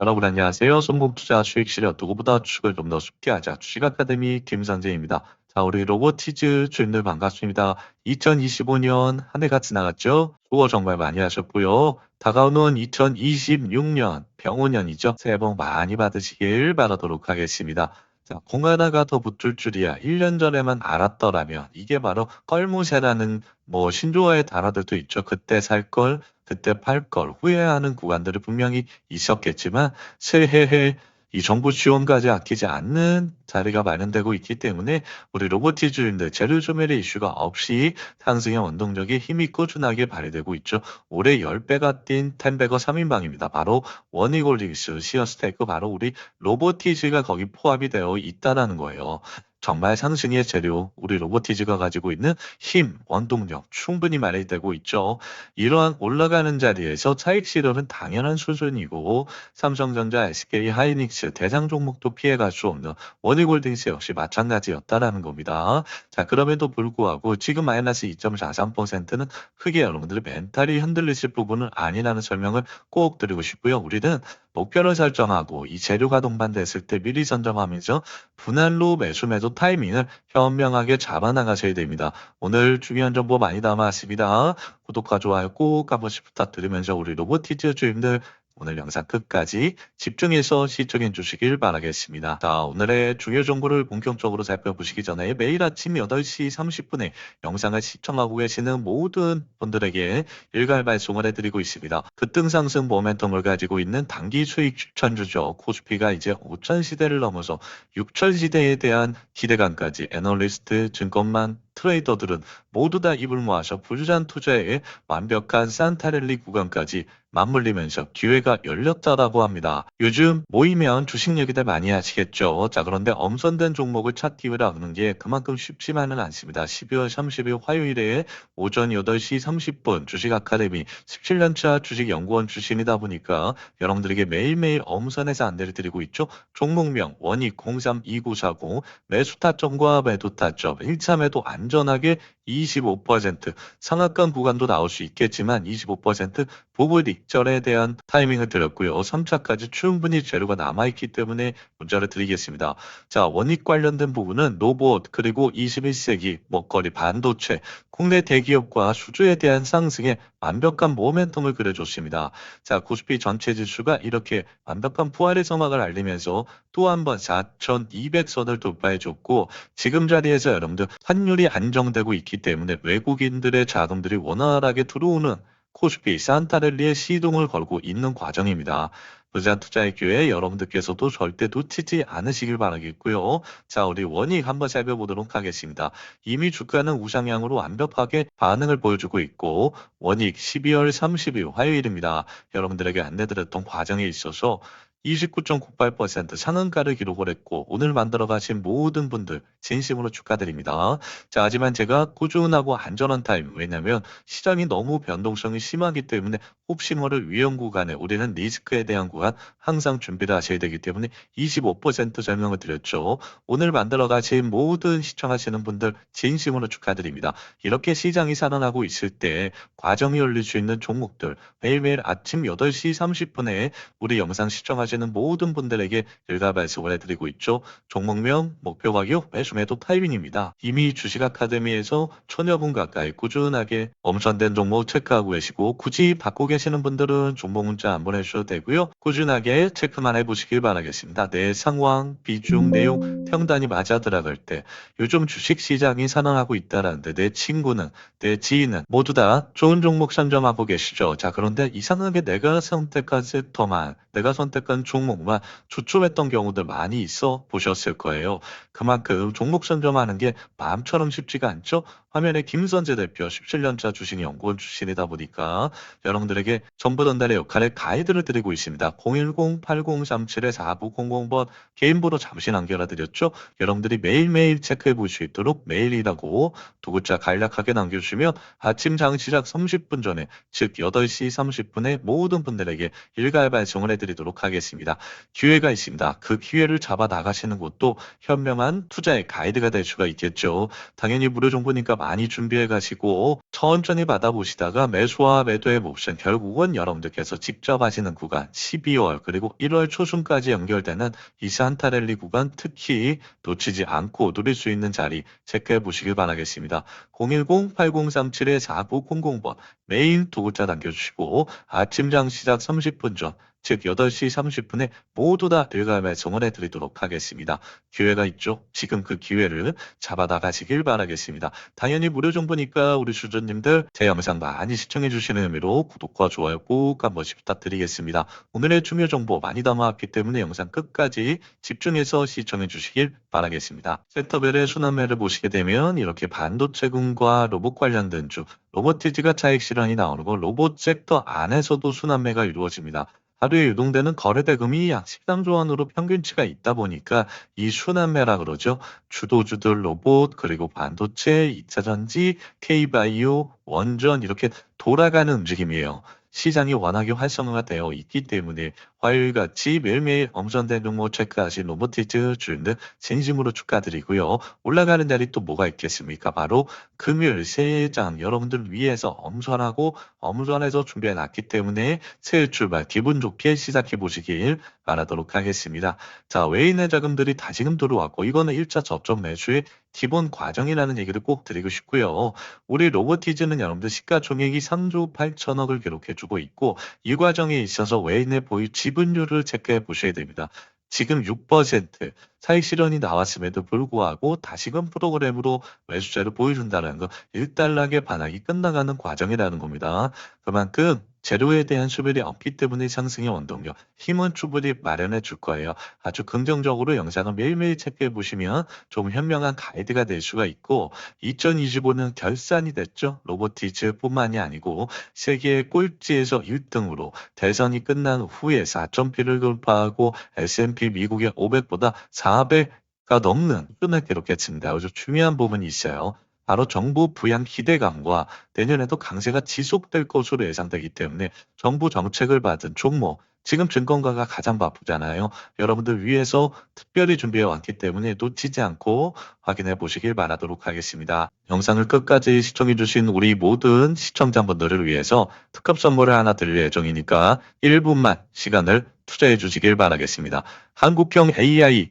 여러분 안녕하세요. 손목투자 수익 실력 누구보다 주식을 좀 더 쉽게 하자 주식 아카데미 김선재입니다. 자, 우리 로보티즈 주인들 반갑습니다. 2025년 한 해가 지나갔죠? 수고 정말 많이 하셨고요. 다가오는 2026년 병호년이죠. 새해 복 많이 받으시길 바라도록 하겠습니다. 자, 공 하나가 더 붙을 줄이야. 1년 전에만 알았더라면 이게 바로 껄무새라는 뭐 신조어의 단어들도 있죠. 그때 살 걸, 그때 팔 걸 후회하는 구간들이 분명히 있었겠지만 새해에 이 정부 지원까지 아끼지 않는 자리가 마련되고 있기 때문에 우리 로보티주인들 재료 조멸의 이슈가 없이 상승의 원동력이 힘이 꾸준하게 발휘되고 있죠. 올해 10배가 뛴 텐베거 3인방입니다. 바로 원이골릭스, 시어스테이크 바로 우리 로보티즈가 거기 포함이 되어 있다라는 거예요. 정말 상승의 재료, 우리 로보티즈가 가지고 있는 힘, 원동력 충분히 마련되고 있죠. 이러한 올라가는 자리에서 차익 실현은 당연한 수준이고 삼성전자, SK, 하이닉스 대상 종목도 피해갈 수 없는 원희골딩스 역시 마찬가지였다라는 겁니다. 자 그럼에도 불구하고 지금 마이너스 2.43%는 크게 여러분들의 멘탈이 흔들리실 부분은 아니라는 설명을 꼭 드리고 싶고요. 우리는 목표를 설정하고 이 재료가 동반됐을 때 미리 선점하면서 분할로 매수 매도 타이밍을 현명하게 잡아나가셔야 됩니다. 오늘 중요한 정보 많이 담아왔습니다. 구독과 좋아요 꼭 한 번씩 부탁드리면서 우리 로보티즈 주임들 오늘 영상 끝까지 집중해서 시청해 주시길 바라겠습니다. 자, 오늘의 중요 정보를 본격적으로 살펴보시기 전에 매일 아침 8시 30분에 영상을 시청하고 계시는 모든 분들에게 일괄 발송을 해드리고 있습니다. 급등상승 모멘텀을 가지고 있는 단기 수익 추천 주죠. 코스피가 이제 5천 시대를 넘어서 6천 시대에 대한 기대감까지 애널리스트, 증권만, 트레이더들은 모두 다 입을 모아서 부유한 투자에 완벽한 산타랠리 구간까지 맞물리면서 기회가 열렸다라고 합니다. 요즘 모이면 주식 얘기들 많이 하시겠죠. 자, 그런데 엄선된 종목을 찾기라는 게 그만큼 쉽지만은 않습니다. 12월 30일 화요일에 오전 8시 30분 주식 아카데미 17년차 주식 연구원 출신이다 보니까 여러분들에게 매일매일 엄선해서 안내를 드리고 있죠. 종목명 원익 032940 매수 타점과 매도 타점 1차 매도 안 전하게 25% 상하권 구간도 나올 수 있겠지만 25% 부분 익절에 대한 타이밍을 드렸고요. 3차까지 충분히 재료가 남아있기 때문에 문자를 드리겠습니다. 자, 원익 관련된 부분은 로봇 그리고 21세기 먹거리 반도체 국내 대기업과 수주에 대한 상승에 완벽한 모멘텀을 그려줬습니다. 자, 코스피 전체 지수가 이렇게 완벽한 부활의 서막을 알리면서 또 한 번 4,200선을 돌파해줬고 지금 자리에서 여러분들 환율이 안정되고 있기 때문에 외국인들의 자금들이 원활하게 들어오는 코스피 산타렐리의 시동을 걸고 있는 과정입니다. 부자 투자의 기회 여러분들께서도 절대 놓치지 않으시길 바라겠고요. 자, 우리 원익 한번 살펴보도록 하겠습니다. 이미 주가는 우상향으로 완벽하게 반응을 보여주고 있고 원익 12월 30일 화요일입니다. 여러분들에게 안내드렸던 과정에 있어서 29.98% 상한가를 기록을 했고 오늘 만들어 가신 모든 분들 진심으로 축하드립니다. 자, 하지만 제가 꾸준하고 안전한 타임 왜냐면 시장이 너무 변동성이 심하기 때문에 옵시머를 위험 구간에 우리는 리스크에 대한 구간 항상 준비를 하셔야 되기 때문에 25% 설명을 드렸죠. 오늘 만들어 가신 모든 시청하시는 분들 진심으로 축하드립니다. 이렇게 시장이 살아나고 있을 때 과정이 열릴 수 있는 종목들 매일매일 아침 8시 30분에 우리 영상 시청하시 는 모든 분들에게 일가 발송을 해드리고 있죠. 종목명, 목표 가격, 매수 매도 타이밍입니다. 이미 주식 아카데미에서 천여 분 가까이 꾸준하게 엄선된 종목 체크하고 계시고 굳이 받고 계시는 분들은 종목 문자 안 보내주셔도 되고요. 꾸준하게 체크만 해보시길 바라겠습니다. 내 상황, 비중, 내용, 평단이 맞아 들어갈 때 요즘 주식 시장이 살아나고 있다라는데 내 친구는 내 지인은 모두 다 좋은 종목 선점하고 계시죠. 자 그런데 이상하게 내가 선택한 섹터만 내가 선택한 종목만 주춤했던 경우들 많이 있어 보셨을 거예요. 그만큼 종목 선점하는 게 마음처럼 쉽지가 않죠. 화면에 김선재 대표 17년차 주식 연구원 출신이다 보니까 여러분들에게 정보 전달의 역할에 가이드를 드리고 있습니다. 010-8037-4900번 개인번호 잠시 남겨놔 드렸죠. 여러분들이 매일매일 체크해 볼 수 있도록 메일이라고 두 글자 간략하게 남겨주시면 아침 장 시작 30분 전에 즉 8시 30분에 모든 분들에게 일괄 발송을 해드리도록 하겠습니다. 있습니다. 기회가 있습니다. 그 기회를 잡아 나가시는 것도 현명한 투자의 가이드가 될 수가 있겠죠. 당연히 무료 정보니까 많이 준비해 가시고 천천히 받아보시다가 매수와 매도의 옵션 결국은 여러분들께서 직접 하시는 구간 12월 그리고 1월 초순까지 연결되는 이산타랠리 구간 특히 놓치지 않고 누릴 수 있는 자리 체크해 보시길 바라겠습니다. 010-8037-4900번 메인 두 글자 남겨주시고 아침장 시작 30분 전, 즉 8시 30분에 모두 다 일감에 정원해 드리도록 하겠습니다. 기회가 있죠? 지금 그 기회를 잡아 나가시길 바라겠습니다. 당연히 무료 정보니까 우리 주주님들 제 영상 많이 시청해 주시는 의미로 구독과 좋아요 꼭 한 번씩 부탁드리겠습니다. 오늘의 중요 정보 많이 담아왔기 때문에 영상 끝까지 집중해서 시청해 주시길 바라겠습니다. 섹터별의 순환매를 보시게 되면 이렇게 반도체군과 로봇 관련된 주 로보티즈가 차익 실현이 나오고 로봇 섹터 안에서도 순환매가 이루어집니다. 하루에 유동되는 거래 대금이 약 13조 원으로 평균치가 있다 보니까 이 순환매라 그러죠. 주도주들 로봇 그리고 반도체, 2차전지, K바이오, 원전 이렇게 돌아가는 움직임이에요. 시장이 워낙에 활성화가 되어 있기 때문에 화요일같이 매일매일 엄선된 종목 체크하신 로보티즈 주인들 진심으로 축하드리고요. 올라가는 날이 또 뭐가 있겠습니까? 바로 금요일 새해장 여러분들 위해서 엄선하고 엄선해서 준비해 놨기 때문에 새해 출발 기분 좋게 시작해 보시길 바라도록 하겠습니다. 자, 외인의 자금들이 다시금 들어왔고 이거는 1차 접점 매수의 기본 과정이라는 얘기를 꼭 드리고 싶고요. 우리 로보티즈는 여러분들 시가총액이 3조 8천억을 기록해주고 있고 이 과정에 있어서 외인의 보유 지분율을 체크해 보셔야 됩니다. 지금 6% 사익 실현이 나왔음에도 불구하고 다시금 프로그램으로 매수자를 보여준다는 거 일단락의 반항이 끝나가는 과정이라는 겁니다. 그만큼 재료에 대한 수급이 없기 때문에 상승의 원동력, 힘은 충분히 마련해 줄 거예요. 아주 긍정적으로 영상을 매일매일 체크해 보시면 좀 현명한 가이드가 될 수가 있고 2025는 결산이 됐죠. 로보티즈뿐만이 아니고 세계 꼴찌에서 1등으로 대선이 끝난 후에 4,000피를 돌파하고 S&P 미국의 500보다 400가 넘는 수준을 기록했습니다. 아주 중요한 부분이 있어요. 바로 정부 부양 기대감과 내년에도 강세가 지속될 것으로 예상되기 때문에 정부 정책을 받은 종목, 지금 증권가가 가장 바쁘잖아요. 여러분들 위해서 특별히 준비해 왔기 때문에 놓치지 않고 확인해 보시길 바라도록 하겠습니다. 영상을 끝까지 시청해 주신 우리 모든 시청자분들을 위해서 특급 선물을 하나 드릴 예정이니까 1분만 시간을 투자해 주시길 바라겠습니다. 한국형 AI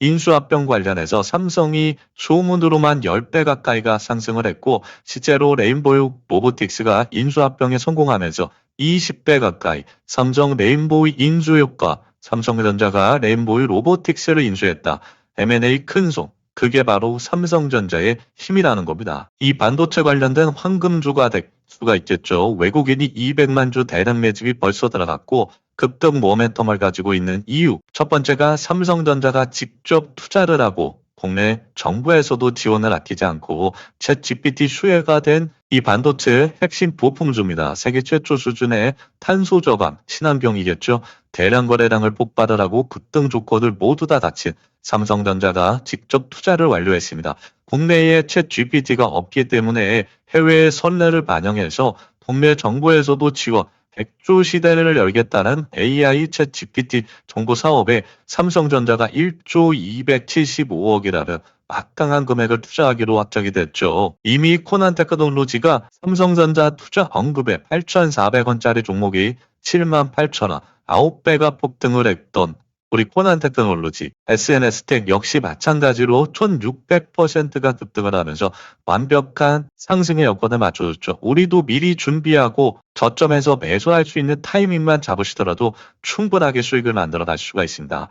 인수합병 관련해서 삼성이 소문으로만 10배 가까이가 상승을 했고 실제로 레인보우 로보틱스가 인수합병에 성공하면서 20배 가까이 삼성 레인보우 인수 효과 삼성전자가 레인보우 로보틱스를 인수했다. M&A 큰손 그게 바로 삼성전자의 힘이라는 겁니다. 이 반도체 관련된 황금주가 될 수가 있겠죠. 외국인이 200만 주 대량 매집이 벌써 들어갔고 급등 모멘텀을 가지고 있는 이유. 첫 번째가 삼성전자가 직접 투자를 하고 국내 정부에서도 지원을 아끼지 않고 챗 GPT 수혜가 된 이 반도체 핵심 부품주입니다. 세계 최초 수준의 탄소 저감, 친환경이겠죠. 대량 거래량을 폭발하라고 급등 조건을 모두 다 갖춘 삼성전자가 직접 투자를 완료했습니다. 국내에 챗 GPT가 없기 때문에 해외의 선례를 반영해서 국내 정부에서도 지원, 100조 시대를 열겠다는 AI 챗 GPT 정보 사업에 삼성전자가 1조 275억이라는 막강한 금액을 투자하기로 확정이 됐죠. 이미 코난 테크놀로지가 삼성전자 투자 언급에 8,400원짜리 종목이 7만 8천원, 9배가 폭등을 했던 우리 코난 테크놀로지, SNS 텍 역시 마찬가지로 1600%가 급등을 하면서 완벽한 상승의 여건을 맞춰줬죠. 우리도 미리 준비하고 저점에서 매수할 수 있는 타이밍만 잡으시더라도 충분하게 수익을 만들어 갈 수가 있습니다.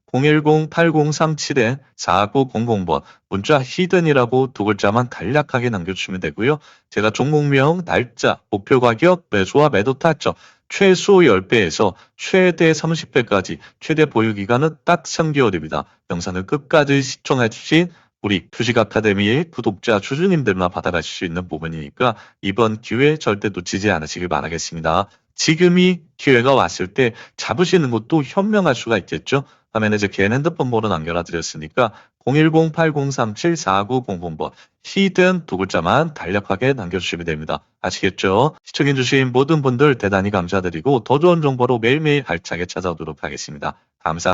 010-8037-4900번 문자 히든이라고 두 글자만 간략하게 남겨주시면 되고요. 제가 종목명, 날짜, 목표 가격, 매수와 매도 타점 최소 10배에서 최대 30배까지 최대 보유 기간은 딱 3개월입니다. 영상을 끝까지 시청해 주신 우리 주식 아카데미의 구독자 주주님들만 받아가실 수 있는 부분이니까 이번 기회 절대 놓치지 않으시길 바라겠습니다. 지금이 기회가 왔을 때 잡으시는 것도 현명할 수가 있겠죠. 화면에 제 개인 핸드폰 번호 남겨놔 드렸으니까 010-8037-4900번 히든 두 글자만 간략하게 남겨주시면 됩니다. 아시겠죠? 시청해주신 모든 분들 대단히 감사드리고 더 좋은 정보로 매일매일 알차게 찾아오도록 하겠습니다. 감사